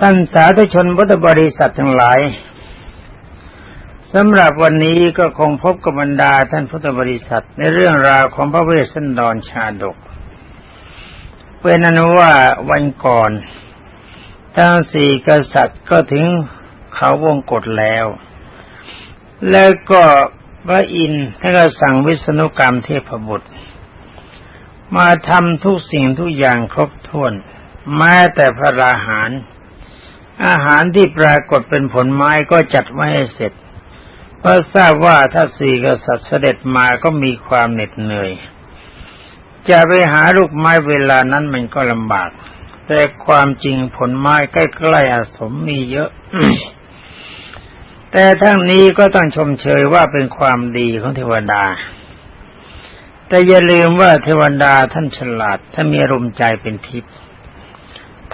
ท่านสาธุชนพุทธบริษัททั้งหลายสำหรับวันนี้ก็คงพบกับบรรดาท่านพุทธบริษัทในเรื่องราวของพระเวสสันดรชาดก เป็นอนุว่าวันก่อนทั้งสี่กษัตริย์ก็ถึงเขาวงกฏแล้ว แล้วก็พระอินทร์ท่านก็สั่งวิษณุกรรมเทพบุตร มาทำทุกสิ่งทุกอย่างครบถ้วน แม้แต่พระราหาร อาหารที่ปรากฏเป็นผลไม้ก็จัดไว้ให้เสร็จ เพราะทราบว่าถ้าสี่กษัตริย์เสด็จมาก็มีความเหน็ดเหนื่อย จะไปหาลูกไม้เวลานั้นมันก็ลำบาก แต่ความจริงผลไม้ใกล้ๆอาสมมีเยอะ แต่ทั้งนี้ก็ต้องชมเชยว่าเป็นความดีของเทวดาแต่อย่าลืมว่าเทวดาท่านฉลาดท่านมีอารมณ์ใจเป็นทิพย์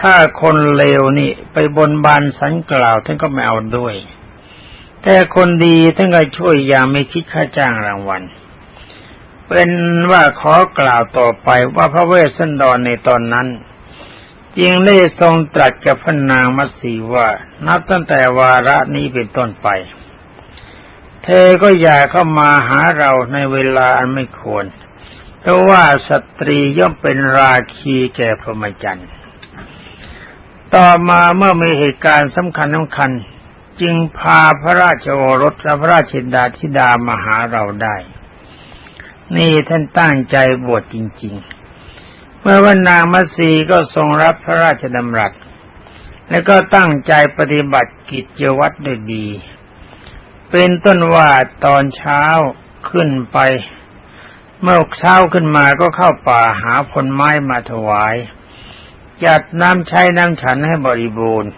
ถ้าคนเลวนี่ไปบนบานสันกล่าวท่านก็ไม่เอาด้วย แต่คนดีท่านก็ช่วยอย่างไม่คิดค่าจ้างรางวัล เป็นว่าขอกล่าวต่อไปว่าพระเวสสันดรในตอนนั้นจึงได้ทรงตรัสกับพระนางมัตสีว่า นับตั้งแต่วาระนี้เป็นต้นไป เธอก็อย่าเข้ามาหาเราในเวลาอันไม่ควร เพราะว่าสตรีย่อมเป็นราคีแก่พรหมจรรย์ ต่อมาเมื่อมีเหตุการณ์สำคัญสำคัญ จึงพาพระราชโอรสและพระราชินดาธิดามาหาเราได้ นี่ท่านตั้งใจบวชจริง ๆ เมื่อวันนางมัสีก็ทรงรับพระราชดำรัส และก็ตั้งใจปฏิบัติกิจวัตรด้วยดี เป็นต้นว่าตอนเช้าขึ้นไป เมื่อเช้าขึ้นมาก็เข้าป่าหาผลไม้มาถวาย จัดน้ำใช้น้ำฉันให้บริบูรณ์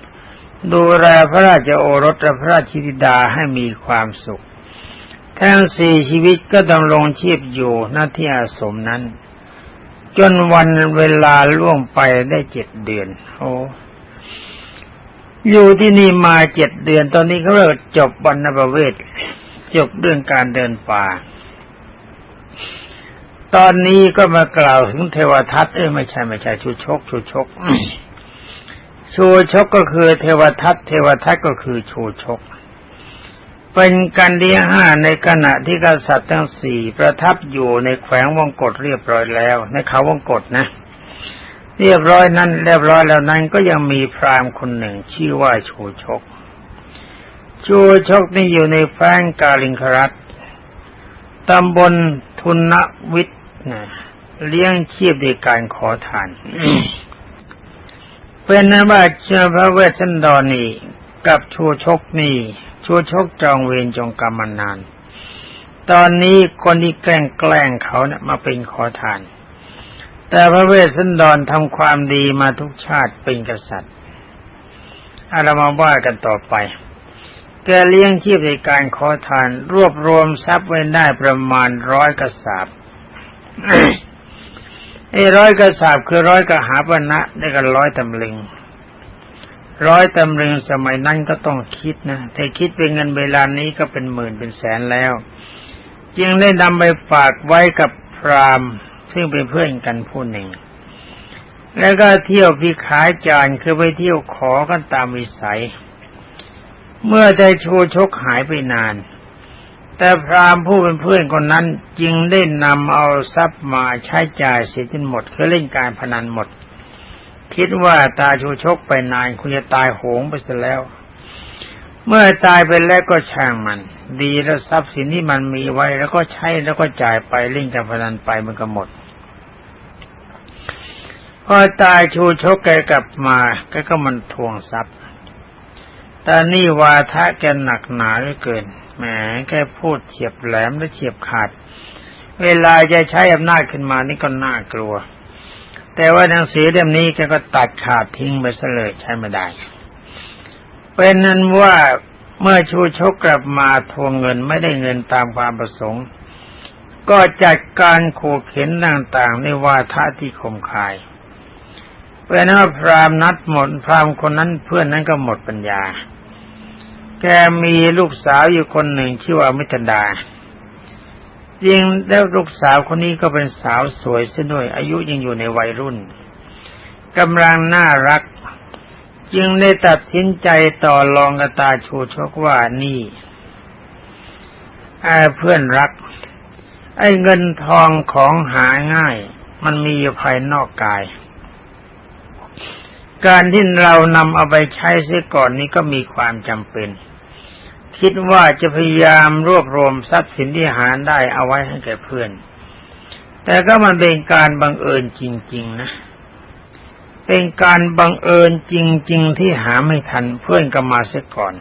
ดูแลพระราชโอรสและพระราชธิดาให้มีความสุข ทั้งสี่ชีวิตก็ดำรงชีพอยู่หน้าที่อาสมนั้น จนวันเวลาล่วงไปได้เจ็ดเดือน โอ้อยู่ที่นี่มาเจ็ดเดือนตอนนี้เขาเรียกจบวันนประเวศจบเรื่องการเดินป่า ตอนนี้ก็มากล่าวถึงเทวทัตเอ้ยไม่ใช่ไม่ใช่ชูชกชูชกชูชกก็คือเทวทัตเทวทัตก็คือชูชก เป็นกันที่ห้าในขณะที่กษัตริย์ทั้งสี่ประทับอยู่ในแขวงวงกฏเรียบร้อยแล้ว ในเขาวงกฏนะ เรียบร้อยนั้นเรียบร้อยแล้วนั้นก็ยังมีพรามคนหนึ่งชื่อว่าชูชก ชูชกนี่อยู่ในแฟงกาลิงครัตตำบลทุนวิท นะเลี้ยงชีพด้วยการขอทานเป็นนั้นว่าเชื่อพระเวสสันดรนี่กับชูชกนี่ชูชกจองเวรจองกรรมมานาน ตอนนี้คนที่แกล้งแกล้งเขาเนะี่ยมาเป็นขอทาน แต่พระเวสสันดรทำความดีมาทุกชาติเป็นกษัตริย์เอารามาว่ากันต่อไป แกเลี้ยงชีพในการขอทาน รวบรวมทรัพย์ไว้ได้ประมาณร้อยกระสาบ ไอ้ร้อยกระสาบคือร้อยกระหาปณะได้กันร้อยตำลึง ร้อยตำลึงสมัยนั้นก็ต้องคิดนะถ้าคิดเป็นเงินเวลานี้ก็เป็นหมื่นเป็นแสนแล้ว จึงได้นำไปฝากไว้กับพรามซึ่งเป็นเพื่อนกันผู้หนึ่ง แล้วก็เที่ยวพิขายจานคือไปเที่ยวขอกันตามวิสัย เมื่อได้โชชกหายไปนาน แต่พรามผู้เป็นเพื่อนคนนั้นจึงได้นำเอาทรัพย์มาใช้จ่ายเสียจนหมดคือเล่นการพนันหมด คิดว่าตาชูชกไปนานคุณจะตายโหงไปเสียแล้ว เมื่อตายไปแล้วก็ช่างมัน ดีแล้วทรัพย์สินที่มันมีไว้แล้วก็ใช้แล้วก็จ่ายไปเล่นการพนันไปมันก็หมดพอตายชูชกแกกลับมาแกก็มันทวงทรัพย์แต่นี่วาทะแกหนักหนาเหลือเกิน แหมแกพูดเฉียบแหลมและเฉียบขาด เวลาจะใช้อำนาจขึ้นมานี่ก็น่ากลัว แต่ว่าหนังสือเล่มนี้แกก็ตัดขาดทิ้งไปซะเลยใช้ไม่ได้ เป็นนั้นว่าเมื่อชูชกกลับมาทวงเงินไม่ได้เงินตามความประสงค์ ก็จัดการขู่เข็นต่างๆในวาทะที่คมคายเป็นว่าพรามนัดหมดพรามคนนั้นเพื่อนนั้นก็หมดปัญญา แกมีลูกสาวอยู่คนหนึ่งชื่อว่ามิตรดาจริงแล้วลูกสาวคนนี้ก็เป็นสาวสวยเสียด้วย อายุยังอยู่ในวัยรุ่นกำลังน่ารัก จึงได้ตัดสินใจต่อรองกตาชูชกว่านี่ไอ้เพื่อนรัก ไอ้เงินทองของหาง่าย มันมีอยู่ภายนอกกาย การที่เรานำเอาไปใช้เสียก่อนนี้ก็มีความจำเป็น คิดว่าจะพยายามรวบรวมทรัพย์สินที่หาได้เอาไว้ให้แก่เพื่อน แต่ก็มันเป็นการบังเอิญจริง ๆ นะ เป็นการบังเอิญจริง ๆ ที่หาไม่ทันเพื่อนก็มาเสียก่อน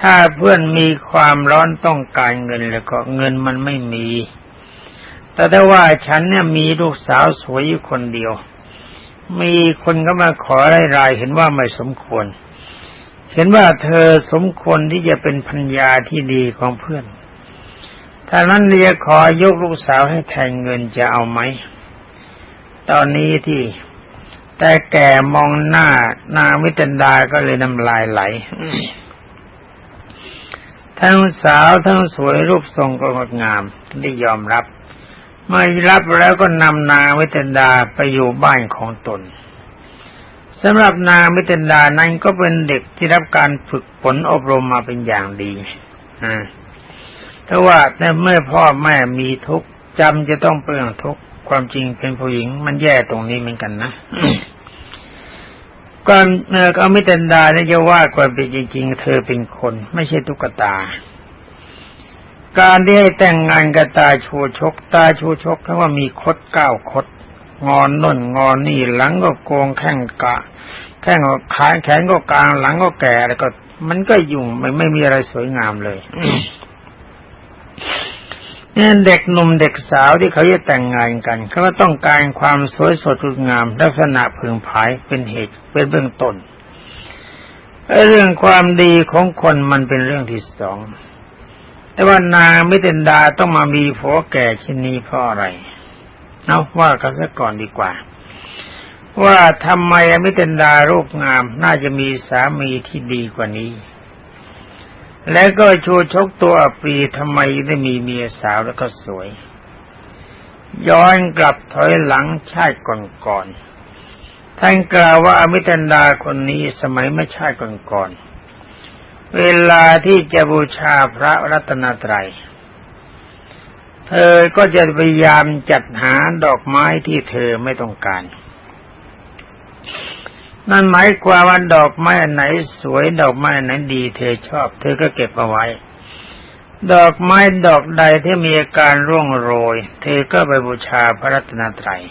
ถ้าเพื่อนมีความร้อนต้องการเงินแล้วก็เงินมันไม่มี แต่ถ้าว่าฉันเนี่ยมีลูกสาวสวยอยู่คนเดียว มีคนก็มาขอรายๆเห็นว่าไม่สมควร เห็นว่าเธอสมควรที่จะเป็นพัญญาที่ดีของเพื่อนถ้านั้นเรียขอยกลูกสาวให้แทนเงินจะเอาไหม ตอนนี้ที่แต่แก่มองหน้านางวิตันดาก็เลยน้ำลายไหล ทั้งสาวทั้งสวยรูปทรงก็งดงามได้ยอมรับเมื่อรับแล้วก็นำนางวิตันดาไปอยู่บ้านของตน สำหรับนางวิตันดานั้นก็เป็นเด็กที่รับการฝึกฝนอบรมมาเป็นอย่างดีอ่าถ้าว่าแต่เมื่อพ่อแม่มีทุกข์จำจะต้องเปลืองทุกข์ความจริงเป็นผู้หญิงมันแย่ตรงนี้เหมือนกันนะก่อนเออเอามิตันดาเนี่ยจะว่าความเป็นจริง ๆ เธอเป็นคน ไม่ใช่ตุ๊กตา การที่ให้แต่งงานกับตาชูชก ตาชูชกเขาว่ามีคดเก้าคด งอนน่นงอนนี่หลังก็โกงแข้งกะ แข้งก็ขาแขนก็กลางหลังก็แก่แล้วก็ มันก็ยุ่งไม่ไม่มีอะไรสวยงามเลยเนี่ยเด็กหนุ่มเด็กสาวที่เขาจะแต่งงานกันเขาก็ต้องการความสวยสดงดงามลักษณะพึงผายเป็นเหตุเป็นเบื้องต้นเรื่องความดีของคนมันเป็นเรื่องที่สองแต่ว่านางมิเตนดาต้องมามีผัวแก่เช่นนี้เพราะอะไร เอาว่ากันซะก่อนดีกว่า ว่าทำไมอมิเตนดารูปงาม น่าจะมีสามีที่ดีกว่านี้ แล้วก็ชูชกตัวปีทำไมได้มีเมียสาวแล้วก็สวย ย้อนกลับถอยหลังชาติก่อนๆท่านกล่าวว่าอมิตันดาคนนี้สมัยไม่ชาติก่อนๆเวลาที่จะบูชาพระรัตนตรัยเธอก็จะพยายามจัดหาดอกไม้ที่เธอไม่ต้องการ นั่นหมายความว่าดอกไม้ไหนสวยดอกไม้ไหนดีเธอชอบ เธอก็เก็บเอาไว้ ดอกไม้ดอกใดที่มีอาการร่วงโรย เธอก็ไปบูชาพระรัตนตรัย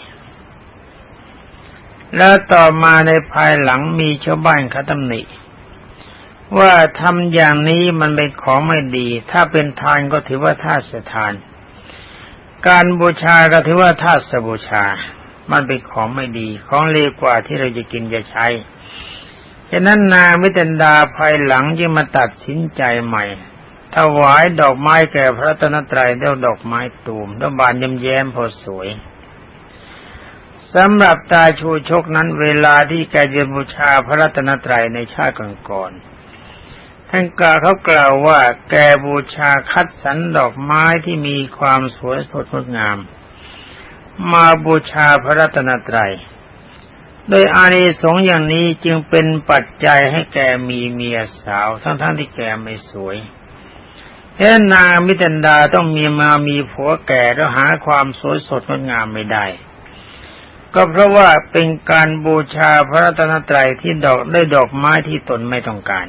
แล้วต่อมาในภายหลังมีชาวบ้านเขาตำหนิว่าทำอย่างนี้มันเป็นของไม่ดี ถ้าเป็นทานก็ถือว่าท่าสทาน การบูชาก็ถือว่าท่าสบูชา มันเป็นของไม่ดี ของเลวกว่าที่เราจะกินจะใช้ฉะนั้นนางมิตันดาภายหลังจึงมาตัดสินใจใหม่ถวายดอกไม้แก่พระตนตรัยด้วยดอกไม้ตูมด้วยบานยมแย้มพอสวยสำหรับตาชูชกนั้นเวลาที่แกจะบูชาพระรัตนตรัยในชาติก่อนๆท่านกล่าวเขากล่าวว่าแกบูชาคัดสรรดอกไม้ที่มีความสวยสดงดงาม มาบูชาพระรัตนตรัยโดยอานิสงส์อย่างนี้จึงเป็นปัจจัยให้แกมีเมียสาว ทั้งๆทที่แกไม่สวยแค่นางมิตันดาต้องมีมามีผัวแก่แล้วหาความสวยสดงดงามไม่ได้ ก็เพราะว่าเป็นการบูชาพระรัตนตรัยที่ดอกได้ดอกไม้ที่ตนไม่ต้องการ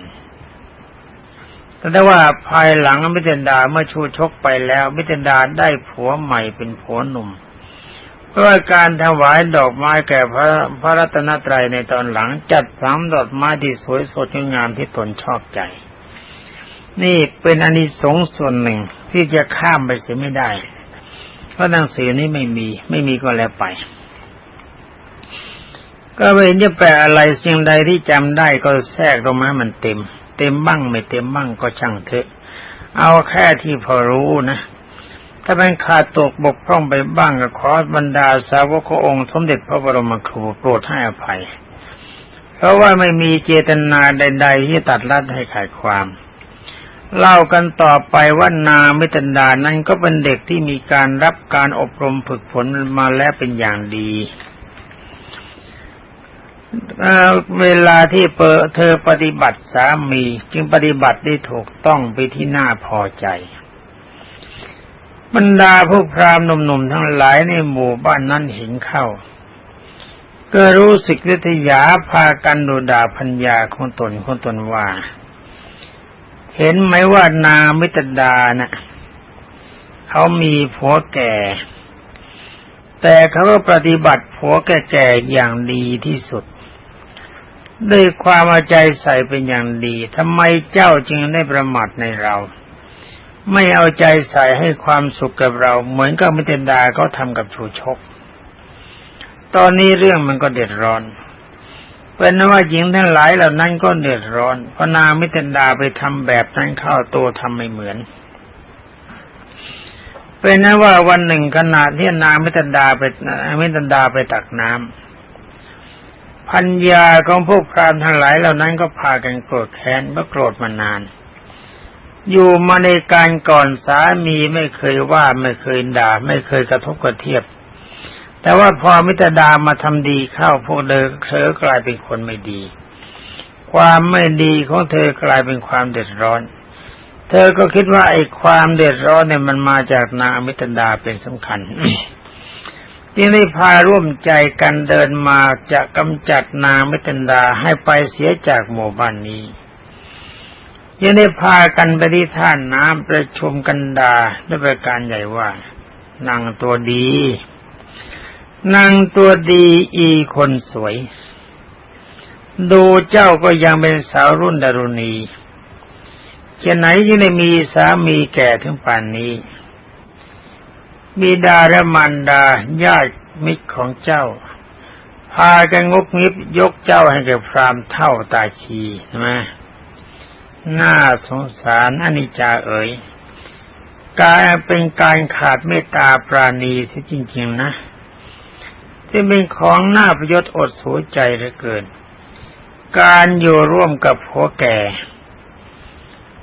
แต่ว่าภายหลังมิตันดาเมื่อชูชกไปแล้วมิตันดาได้ผัวใหม่เป็นผัวหนุ่ม ว่าการถวายดอกไม้แก่พระพระรัตนตรัยในตอนหลังจัดสามดอกไม้ที่สวยสดงดงามที่ตนชอบใจ นี่เป็นอานิสงส์ส่วนหนึ่งที่จะข้ามไปเสียไม่ได้ เพราะหนังสือนี้ไม่มี ไม่มีก็แล้วไป ก็ไม่เห็นจะแปลอะไรสิ่งใดที่จำได้ก็แทรกลงมามันเต็ม เต็มบ้างไม่เต็มบ้างก็ช่างเถอะ เอาแค่ที่พอรู้นะ ถ้าเป็นขาดตกบกพร่องไปบ้างก็ขอบรรดาสาวกององค์สมเด็จพระบรมครูโปรดให้อภัย เพราะว่าไม่มีเจตนาใด ๆ ที่ตัดลัดให้ขายความเล่ากันต่อไปว่านามิตันดานั้นก็เป็นเด็กที่มีการรับการอบรมฝึกฝนมาแล้วเป็นอย่างดีเเวลาที่เปเธอปฏิบัติสามี จึงปฏิบัติได้ถูกต้องไปที่น่าพอใจ บรรดาผู้พรามหนุ่มๆทั้งหลายในหมู่บ้านนั้นเห็นเข้า ก็รู้สึกวิทยาพากันดูด่าพัญญาของตนของตนว่า เห็นไหมว่านามิตรดานะ่ะเขามีผัวแก่ แต่เขาก็ปฏิบัติผัวแก่ๆอย่างดีที่สุดด้วยความเอาใจใส่เป็นอย่างดีทำไมเจ้าจึงได้ประมาทในเรา ไม่เอาใจใส่ให้ความสุขกับเรา เหมือนกับมิเตรดาเขาทำกับชูชก ตอนนี้เรื่องมันก็เดือดร้อนเป็นว่าหญิงทั้งหลายเหล่านั้นก็เดือดร้อนเพราะนางมิเตรดาไปทำแบบนั้นเข้าตัวทำไม่เหมือน เป็นนั้นว่าวันหนึ่งขณะที่นางมิเตรดาไปมิเตรดาไปตักน้ำพัญญาของพวกพรามทั้งหลายเหล่านั้นก็พากันโกรธแค้นเพราะโกรธมานาน อยู่มาในการก่อนสามีไม่เคยว่าไม่เคยด่า ไม่เคยกระทบกระเทียบ แต่ว่าพอมิตรดามาทำดีเข้าพวกเดิเธอกลายเป็นคนไม่ดี ความไม่ดีของเธอกลายเป็นความเดือดร้อน เธอก็คิดว่าไอ้ความเดือดร้อนเนี่ยมันมาจากนางมิตรดาเป็นสำคัญจึงได้พาร่วมใจกันเดินมาจะกำจัดนางมิตรดาให้ไปเสียจากหมู่บ้านนี้ ยังได้พากันไปที่ท่านน้ำประชุมกันดาด้วยประการใหญ่ว่านางตัวดีนางตัวดีอีคนสวย ดูเจ้าก็ยังเป็นสาวรุ่นดารุณีจะไหนยังได้มีสามีแก่ถึงป่านนี้บิดาและมารดาญาติมิตรของเจ้า พากันงบงิบยกเจ้าให้แก่พรามเท่าตาชีใช่ไหม น่าสงสารอนิจจาเอ๋ยกายเป็นการขาดเมตตาปราณีที่จริง ๆ นะที่เป็นของน่าประยชน์อดสูใจเหลือเกิน การอยู่ร่วมกับผัวแก่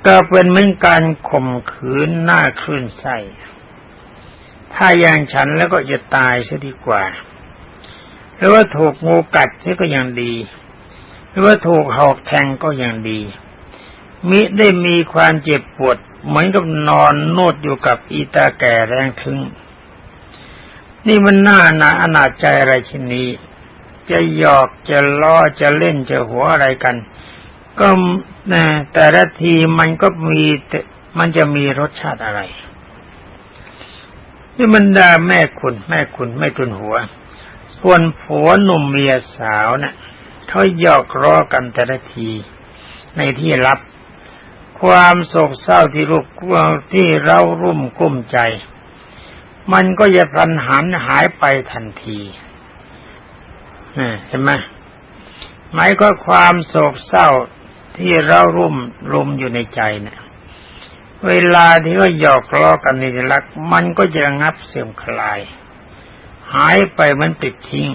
ก็เป็นเหมือนการข่มขืนหน้าคลื่นไส้ถ้าอย่างฉันแล้วก็จะตายซะดีกว่า หรือว่าถูกงูกัดซะก็ยังดี หรือว่าถูกหอกแทงก็ยังดี มิได้มีความเจ็บปวด เหมือนกับนอนโนดอยู่กับอีตาแก่แรงทึง นี่มันน่าหนาอนาจใจอะไรชิ้นนี้ จะหยอกจะล้อจะเล่นจะหัวอะไรกัน ก็นะแต่ละทีมันก็มีมันจะมีรสชาติอะไรนี่มันดาแม่คุณแม่คุณไม่ทุนหัว ส่วนผัวหนุ่มเมียสาวนะ่ะเขาหยอกล้อกันแต่ละที ในที่รับ ความโศกเศร้าที่รูปที่เรารุ่มกุ้มใจ มันก็จะพลันหันหายไปทันทีเห็นไหมหมายก็ความโศกเศร้าที่เรารุ่มรุมอยู่ในใจเนะี่ยเวลาที่ก็หยอกล้อกันในรัก มันก็จะงับเสื่อมคลาย หายไปมือนปิดทิ้ง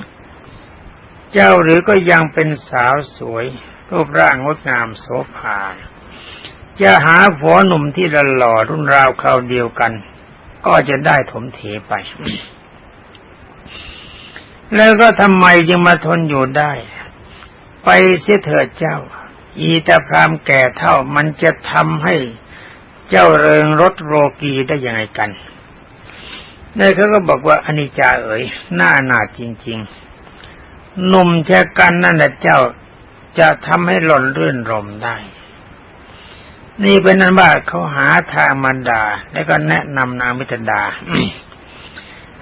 เจ้าหรือก็ยังเป็นสาวสวย รูปร่างงดงามโสภา จะหาผัวหนุ่มที่ละหล่อรุ่นราวคราวเดียวกัน ก็จะได้ถมเถไป แล้วก็ทำไมยังมาทนอยู่ได้ ไปเสียเถิดเจ้า อีตาพรามแก่เท่ามันจะทำให้เจ้าเริงรถโรกีได้ยังไงกันนายเขาก็บอกว่าอนิจจาเอ๋ยหน้าหนาจริง ๆ หนุ่มแชกันนั่นแหละเจ้าจะทำให้หล่นรื่นรมได้ นี่เป็นนั้นว่าเขาหาทางมันดา แล้วก็แนะนำนางมิตรดา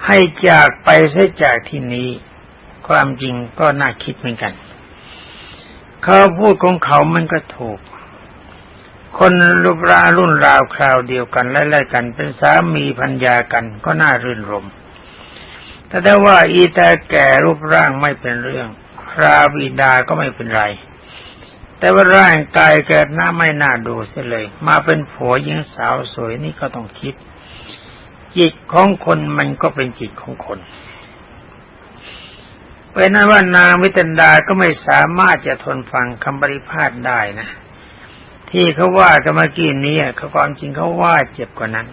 ให้จากไปเสียจากที่นี้ ความจริงก็น่าคิดเหมือนกัน เขาพูดของเขามันก็ถูก คนรูปรารุ่นราวคราวเดียวกันไล่ๆกัน เป็นสามีพัญญากันก็น่ารื่นรมแต่ได้ว่าอีแต่แก่รูปร่างไม่เป็นเรื่องคราบิดาก็ไม่เป็นไร แต่ว่าร่างกายแก่หน้าไม่น่าดูเสียเลย มาเป็นผัวหญิงสาวสวยนี่ก็ต้องคิด จิตของคนมันก็เป็นจิตของคนเป็นนั้นว่านางวิตันดาก็ไม่สามารถจะทนฟังคำบริพาทได้นะ ที่เขาว่ากันเมื่อกี้นี้เขาความจริงเขาว่าเจ็บกว่านั้น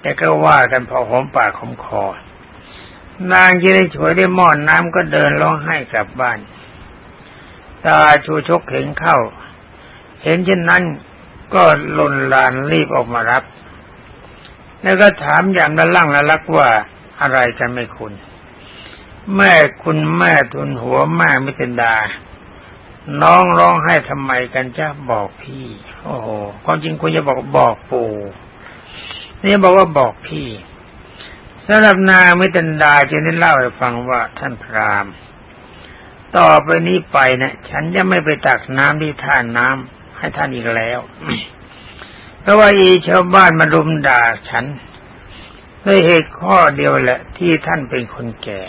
แต่ก็ว่ากันพอหอมปากหอมคอนางยีได้ช่วยได้หม้อนน้ำก็เดินร้องไห้กลับบ้าน ตาชูชกเห็นเข้า เห็นเช่นนั้นก็ลนลานรีบออกมารับ แล้วก็ถามอย่างละล่างละลักว่าอะไรกันไม่คุณ แม่คุณแม่ทุนหัวแม่มิตรดา น้องร้องให้ทำไมกันจ้าบอกพี่ โอ้โหความจริงคุณจะบอกบอกปู่นี่บอกว่าบอกพี่สำหรับนางมิตรดาจะได้เล่าให้ฟังว่าท่านพราหมณ์ ต่อไปนี้ไปเนะี่ยฉันจะไม่ไปตักน้ำที่ท่าน้ำให้ท่านอีกแล้ว เพราะว่าอีชาวบ้านมารุมด่าฉันด้วยเหตุข้อเดียวแหละ ที่ท่านเป็นคนแก่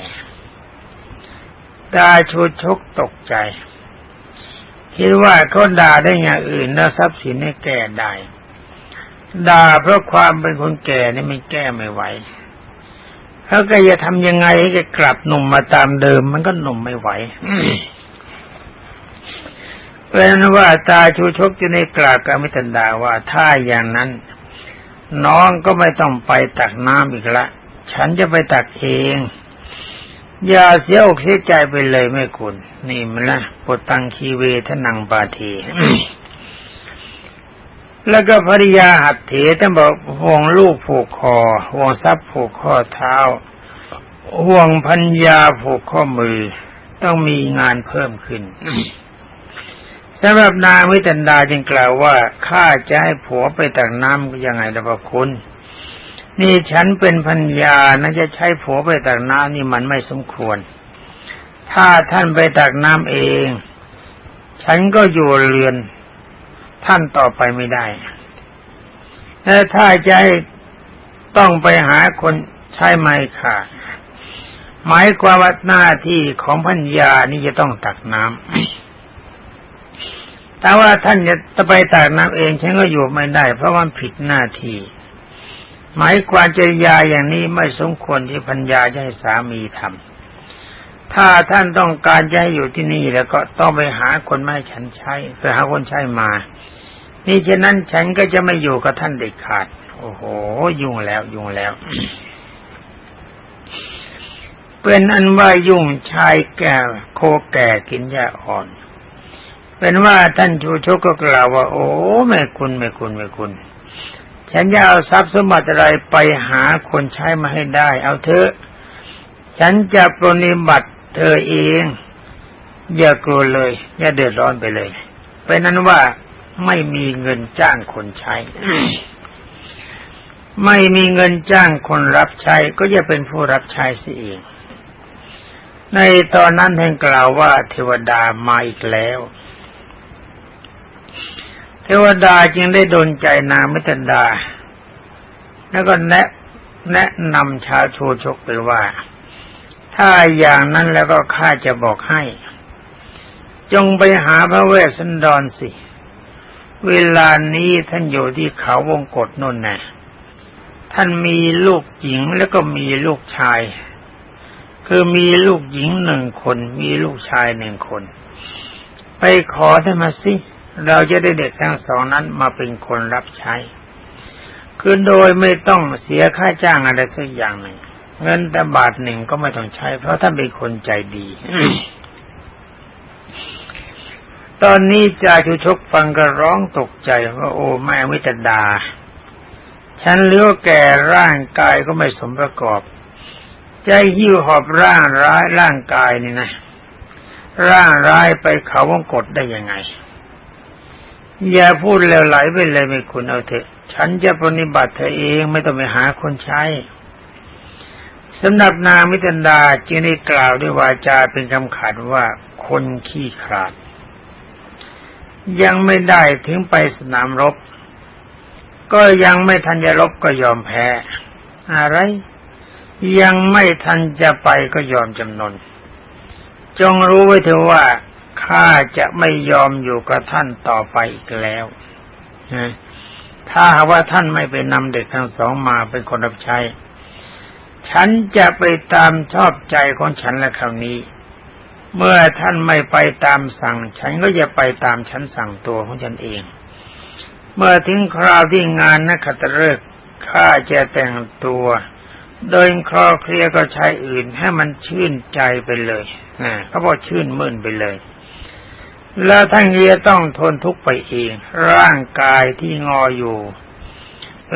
ดาชูชกตกใจ คิดว่าเขาด่าได้อย่างอื่นแล้วทรัพย์สินให้แก้ได้ด่าเพราะความเป็นคนแก่นี่ไมันแก้ไม่ไหว แล้วก็จะทำยังไงให้กลับหนุ่มมาตามเดิม มันก็หนุ่มไม่ไหวเป็นว่าตาชูชกจะในกราบกามิตันดาว่าถ้าอย่างนั้น น้องก็ไม่ต้องไปตักน้ำอีกละ ฉันจะไปตักเอง อย่าเสียอกเสียใจไปเลยแม่คุณ นี่มันละปวดตังคีเวทนังปาที แล้วก็ภริยาหัดเถท่านบอกห่วงลูกผูกคอห่วงทรัพย์ผูกข้อเท้า ห่วงพัญญาผูกข้อมือ ต้องมีงานเพิ่มขึ้นสำหรับนางวิตันดาจึงกล่าวว่าข้าจะให้ผัวไปตักน้ำยังไงนะพระคุณ นี่ฉันเป็นพัญญานะจะใช้ผัวไปตักน้ำนี่มันไม่สมควร ถ้าท่านไปตักน้ำเอง ฉันก็อยู่เรือน ท่านต่อไปไม่ได้แต่ถ้าใจต้องไปหาคนใช้ไม้ค่ะ หมายความว่าหน้าที่ของพัญญานี่จะต้องตักน้ำแต่ว่าท่านจะไปตักน้ำเองฉันก็อยู่ไม่ได้ เพราะมันผิดหน้าที่ หมายความจริยาอย่างนี้ไม่สมควรที่พัญญาจะให้สามีทำ ถ้าท่านต้องการจะให้อยู่ที่นี่แล้วก็ต้องไปหาคนมาให้ฉันใช้ไปหาคนใช้มา นี่ฉะนั้นฉันก็จะไม่อยู่กับท่านเด็ดขาด โอ้โห ยุ่งแล้วยุ่งแล้วเป็นอันว่ายุ่งชายแก่โคแก่กินยาอ่อน เป็นว่าท่านชูชกก็กล่าวว่า โอ้แม่คุณแม่คุณแม่คุณ ฉันจะเอาทรัพย์สมบัติอะไรไปหาคนใช้มาให้ได้ เอาเถอะ ฉันจะปรนิบัติ เธอเอง อย่ากลัวเลย อย่าเดือดร้อนไปเลยเป็นนั้นว่าไม่มีเงินจ้างคนใช้ ไม่มีเงินจ้างคนรับใช้ ก็จะเป็นผู้รับใช้เสียเอง ในตอนนั้นท่านกล่าวว่าเทวดามาอีกแล้ว เทวดาจึงได้ดนใจนางมิตรดา แล้วก็แนะแนะนำชาวโชชกไปว่า ถ้าอย่างนั้นแล้วก็ข้าจะบอกให้ จงไปหาพระเวสสันดรสิ เวลานี้ท่านอยู่ที่เขาวงกฏนนท์น่ะท่านมีลูกหญิงแล้วก็มีลูกชาย คือมีลูกหญิงหนึ่งคน มีลูกชายหนึ่งคน ไปขอท่านมาสิ เราจะได้เด็กทั้งสองนั้นมาเป็นคนรับใช้ คือโดยไม่ต้องเสียค่าจ้างอะไรสักอย่างหนึ่ง เงินแต่บาทหนึ่งก็ไม่ต้องใช้ เพราะท่านเป็นคนใจดี ตอนนี้จ่าชุชกฟังก็ร้องตกใจว่าโอ้แม่วิตดา ฉันเลี้ยวแก่ร่างกายก็ไม่สมประกอบ ใจหิ้วหอบร่างร้ายร่างกายนี่นะ ร่างร้ายไปเขาวงกดได้ยังไง อย่าพูดแล้วไหลไปเลยไม่คุณเอาเถอะ ฉันจะปฏิบัติเธอเองไม่ต้องไปหาคนใช้ สำหรับนางมิตรดาจึงได้กล่าวด้วยวาจาเป็นคำขาดว่าคนขี้ขลาด ยังไม่ได้ถึงไปสนามรบ ก็ยังไม่ทันจะรบก็ยอมแพ้ อะไร ยังไม่ทันจะไปก็ยอมจำนน จงรู้ไว้เถอะว่าข้าจะไม่ยอมอยู่กับท่านต่อไปอีกแล้วถ้าหากว่าท่านไม่ไปนำเด็กทั้งสองมาเป็นคนรับใช้ ฉันจะไปตามชอบใจของฉันและคราวนี้ เมื่อท่านไม่ไปตามสั่ง ฉันก็จะไปตามฉันสั่งตัวของฉันเอง เมื่อถึงคราวที่งานนักขัตฤกษ์ข้าจะแต่งตัวโดยคลอเคลียก็ใช้อื่นให้มันชื่นใจไปเลยนะเขาบอกชื่นมื่นไปเลย แล้วท่านก็จะต้องทนทุกข์ไปเอง ร่างกายที่งออยู่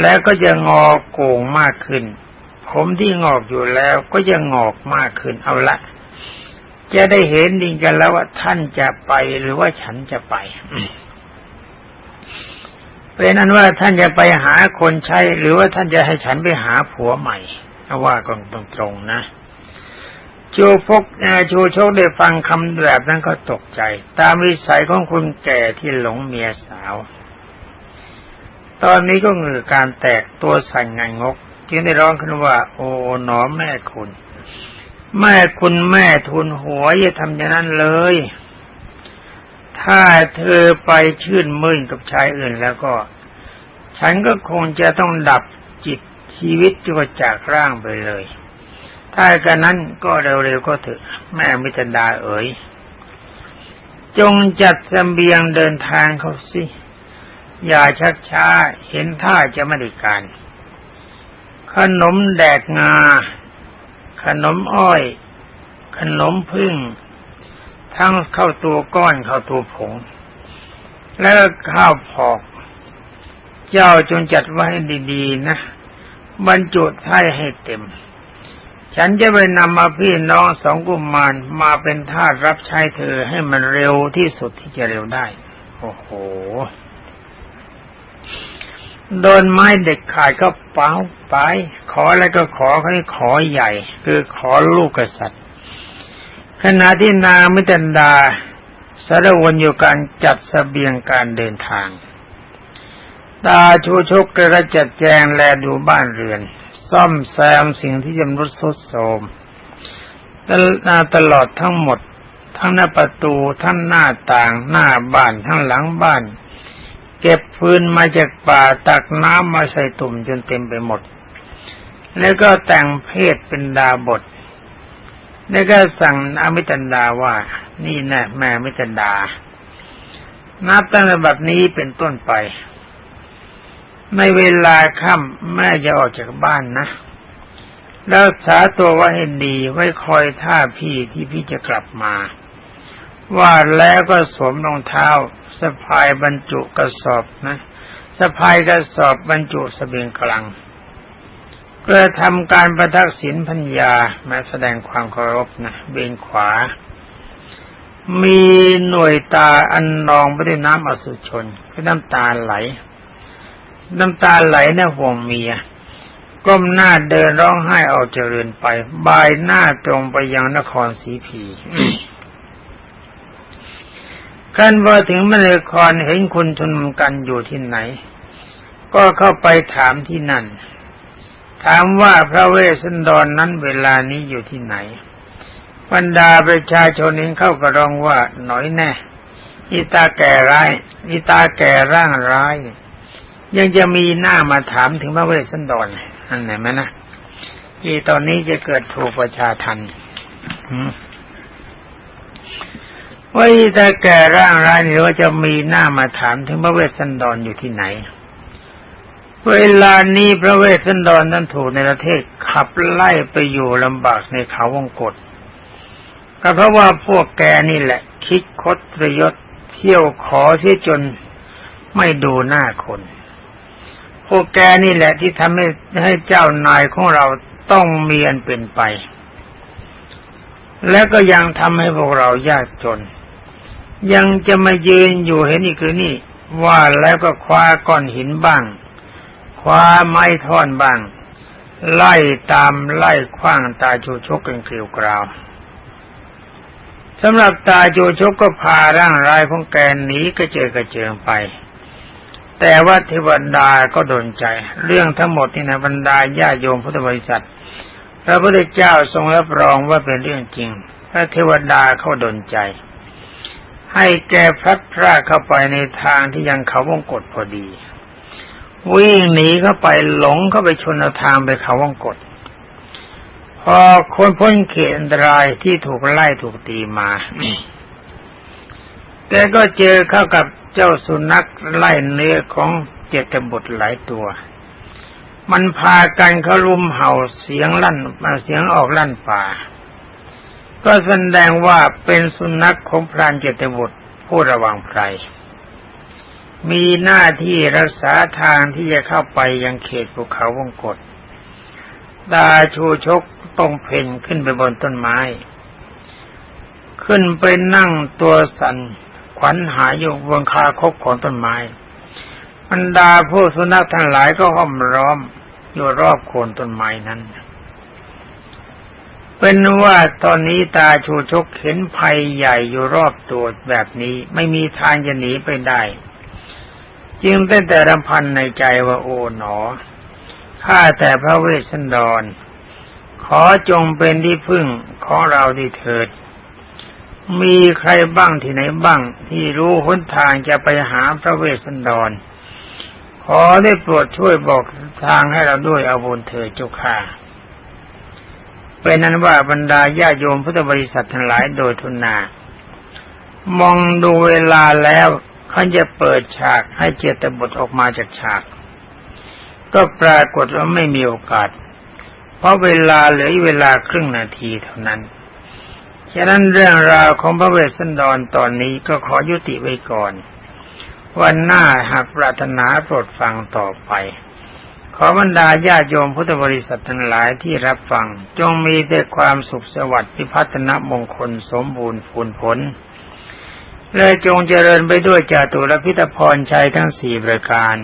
แล้วก็จะงอโก่งมากขึ้น ผมที่งอกอยู่แล้วก็จะงอกมากขึ้นเอาละ จะได้เห็นดีกันแล้วว่าท่านจะไปหรือว่าฉันจะไปเป็นนั้นว่าท่านจะไปหาคนใช้ หรือว่าท่านจะให้ฉันไปหาผัวใหม่เอาว่ากันตรงๆนะจูพกจูโชคได้ฟังคำแบบนั้นก็ตกใจ ตามวิสัยของคุณแก่ที่หลงเมียสาว ตอนนี้ก็เหงื่อการแตกตัวสั่นงันงก จึงได้ร้องขึ้นว่า โอ้หนอแม่คุณ แม่คุณแม่ทุนหัวอย่าทำอย่างนั้นเลย ถ้าเธอไปชื่นมื่นกับชายอื่นแล้วก็ ฉันก็คงจะต้องดับจิตชีวิตจวจากร่างไปเลย ถ้ากันนั้นก็เร็วๆก็เถอะแม่มิตรดาเอ๋ยจงจัดสเสบียงเดินทางเขาสิ อย่าชักช้าเห็นท่าจะไม่ได้การ ขนมแดกงา ขนมอ้อย ขนมพึ่ง ทั้งเข้าตัวก้อนเข้าตัวผง แล้วข้าวพอก เจ้าจงจัดไว้ดีๆนะบรรจุไท้ให้เต็ม ฉันจะไปนำมาพี่น้องสองกุมารมาเป็นทาสรับใช้เธอให้มันเร็วที่สุดที่จะเร็วได้ โอ้โห โดนไม้เด็กขาดก็เป้าไป ขออะไรก็ขอเขาขอใหญ่ คือขอลูกกษัตริย์ ขณะที่นางมิตันดาสารวนอยู่การจัดสเสบียงการเดินทาง ตาชูชกกระจัดแจงแลดูบ้านเรือน ซ่อมแซมสิ่งที่จำรุดทรุดโทรมตลอดทั้งหมด ทั้งหน้าประตูทั้งหน้าต่างหน้าบ้านทั้งหลังบ้าน เก็บฟืนมาจากป่าตักน้ำมาใส่ตุ่มจนเต็มไปหมด แล้วก็แต่งเพศเป็นดาบท แล้วก็สั่งอมิตันดาว่า นี่น่แม่อมิตันดา นับตั้งแต่บัดนี้เป็นต้นไป ในเวลาค่ำแม่จะออกจากบ้านนะรักษาตัวไว้ให้ดีไว้คอยท่าพี่ที่พี่จะกลับมา ว่าแล้วก็สวมรองเท้าะพายบรรจุกระสอบนะสะพายกระสอบบรรจุสเสบียงกลางเพื่อทำการประทักษิณพัญญามาแสดงความเคารพนะเบนขวา มีหน่วยตาอันนองไปด้วยน้ำอสุชนคือน้ำตาไหล น้ำตาไหลนะห่วงเมียก้มหน้าเดินร้องไห้ออกจากเรือนไป บายหน้าตรงไปยังนครสีพี กันพอถึงมเลครเห็นคุณชุนกันอยู่ที่ไหน ก็เข้าไปถามที่นั่น ถามว่าพระเวสสันดรนนั้นเวลานี้อยู่ที่ไหน บรรดาประชาชนเองเข้ากระรองว่าหน่อยแน่อีตาแก่ร้ายอีตาแก่ร่างร้าย ยังจะมีหน้ามาถามถึงพระเวสสันดรอันไหนไหมนะที่ตอนนี้จะเกิดถูกประชาทัน ว่าถ้าแก่ร่างร้ายนี่ว่าจะมีหน้ามาถามถึงพระเวสสันดรอยู่ที่ไหน เวลานี้พระเวสสันดรนั้นถูกในประเทศขับไล่ไปอยู่ลำบากในเขาวงกฏก็เพราะว่าพวกแกนี่แหละ คิดคดระยศเที่ยวขอที่จนไม่ดูหน้าคน พวกแกนี่แหละที่ทำให้ให้เจ้านายของเราต้องเมีอันเป็นไป และก็ยังทำให้พวกเรายากจน ยังจะมายืนอยู่เห็นอีกคือนี่ ว่าแล้วก็คว้าก้อนหินบ้าง คว้าไม้ท่อนบ้าง ไล่ตามไล่คว้างตาจูชกกันเกลียวกราวสำหรับตาจูชกก็พาร่างรายของแกหนีกระเจิงกระเจิงไป แต่ว่าเทวดาก็โดนใจ เรื่องทั้งหมดนี่นะบรรดาญาโยมพุทธบริษัท พระพุทธเจ้าทรงรับรองว่าเป็นเรื่องจริงพระเทวดาเขาโดนใจ ให้แกพลัดพรากเข้าไปในทางที่ยังเขาวงกฏพอดี วิ่งหนีเข้าไปหลงเข้าไปชนทางไปเขาวงกฏพอคนพ้นเขตอันตรายที่ถูกไล่ถูกตีมาแกก็เจอเข้ากับเจ้าสุนัขไล่เนื้อของเจตบุตรหลายตัว มันพากันเขารุมเห่าเสียงลั่นมาเสียงออกลั่นป่า ก็แสดงว่าเป็นสุนัขของพรานเจตบุตรผู้ระวังไพรมีหน้าที่รักษาทางที่จะเข้าไปยังเขตภูเขาวงกฏดาชูชกตรงเพ่นขึ้นไปบนต้นไม้ ขึ้นไปนั่งตัวสันขวัญหายอยู่บนคาคบของต้นไม้บรรดาผู้สุนัขทั้งหลายก็ห้อมล้อมอยู่รอบโคนต้นไม้นั้น เป็นว่าตอนนี้ตาชูชกเห็นภัยใหญ่อยู่รอบตัวแบบนี้ไม่มีทางจะหนีไปได้ จึงได้แต่รำพันในใจว่าโอ๋หนอข้าแต่พระเวสสันดร ขอจงเป็นที่พึ่งของเราดีเถิด มีใครบ้างที่ไหนบ้าง ที่รู้หนทางจะไปหาพระเวสสันดร ขอได้โปรดช่วยบอกทางให้เราด้วยอาบุญเถิดเจ้าค่ะ เป็นนั้นว่าบรรดาญาโยมพุทธบริษัททั้งหลายโดยทุนนามองดูเวลาแล้วเขาจะเปิดฉากให้เจตบทออกมาจากฉาก ก็ปรากฏว่าไม่มีโอกาส เพราะเวลาเหลือเวลาครึ่งนาทีเท่านั้น ฉะนั้นเรื่องราวของพระเวสสันดรตอนนี้ก็ขอยุติไว้ก่อน วันหน้าหากปรารถนาโปรดฟังต่อไป ขอบรรดาญาโยมพุทธบริษัททั้งหลายที่รับฟัง จงมีแต่ความสุขสวัสดิ์พิพัฒนมงคลสมบูรณ์ผลผล และจงเจริญไปด้วยจาตุรพิธพรชัยทั้งสี่ประการ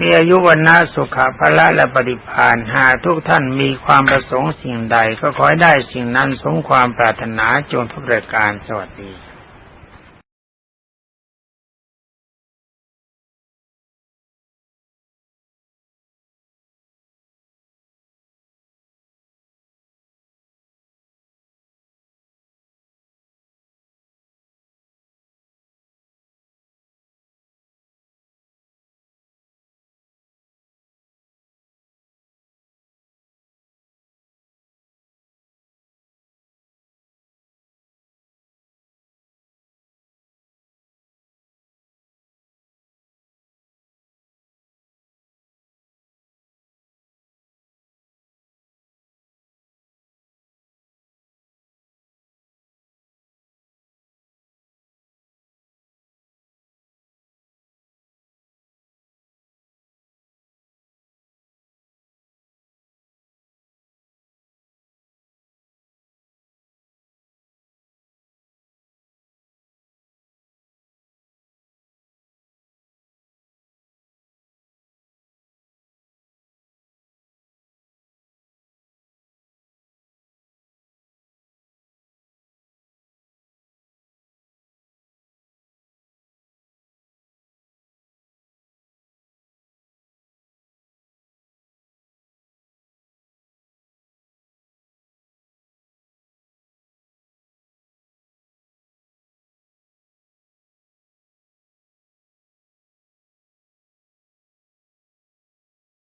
มีอายุวันนาสุขภละและปฏิพานหาทุกท่านมีความประสงค์สิ่งใด ก็ขอให้ได้สิ่งนั้นสมความปรารถนาจงทุกประการสวัสดี